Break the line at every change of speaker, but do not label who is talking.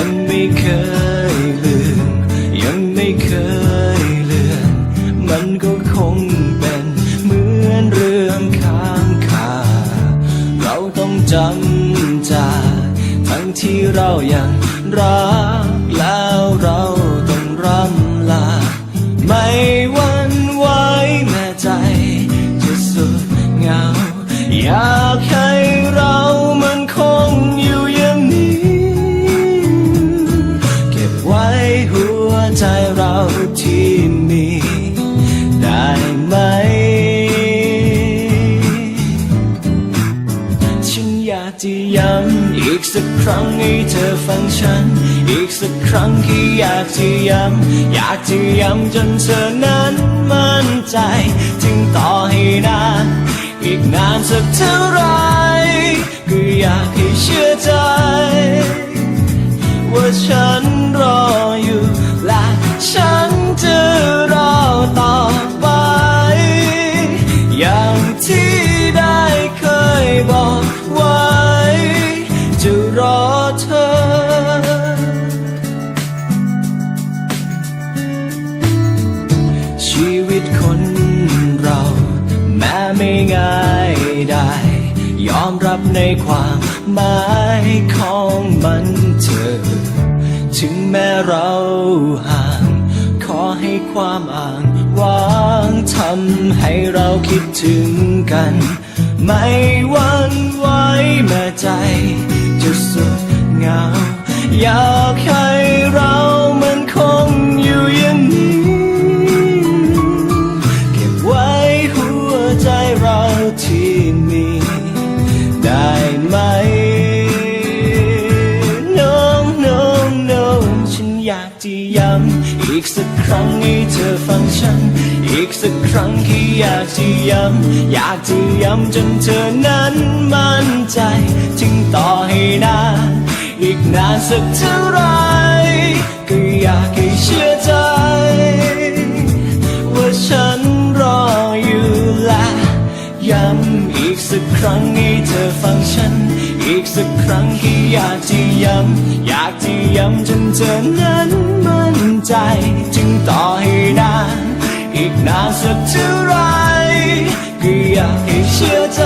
ังไม่เคยลืม ยังไม่เคยเลือน มันก็คงเป็นเหมือนเรื่องค้างคา เราต้องจำจากทั้งที่เรายังรักแล้วเราต้องร่ำลา ไม่หวันไหวแม้ใจจะสุดเหงา อยากให้ ใจเราที่มี ได้ไหม ฉันอยากจะย้ำอีกสักครั้งให้เธอฟังฉัน อีกสักครั้งที่อยากจะย้ำอยากจะย้ำจนเธอนั้นมั่นใจจึงต่อให้นานอีกนานสักเท่าไหร อมรับในความหมายของมันเธอ ถึงแม้เราห่าง ขอให้ความอ่างวางทำให้เราคิดถึงกัน ไม่หวันไหวแม้ใจจะสุดเหงาอยากให้ อยากจะย้ำอีกสักครั้งให้เธอฟังฉัน อีกสักครั้งที่อยากจะย้ำอยากจะย้ำจนเธอนั้นมั่นใจจึงต่อให้นานอีกนานสักเท่าไหรก็อยากให้เชื่อใจ ว่าฉันรออยู่และย้ำอีกสักครั้งให้เธอฟังฉัน อีกสักครั้งที่อยากจะย้ำอยากจะย้ำจนเธอนั้นมั่นใจ จึงต่อให้นานอีกนานสักเท่าไรก็อยากให้เชื่อใจ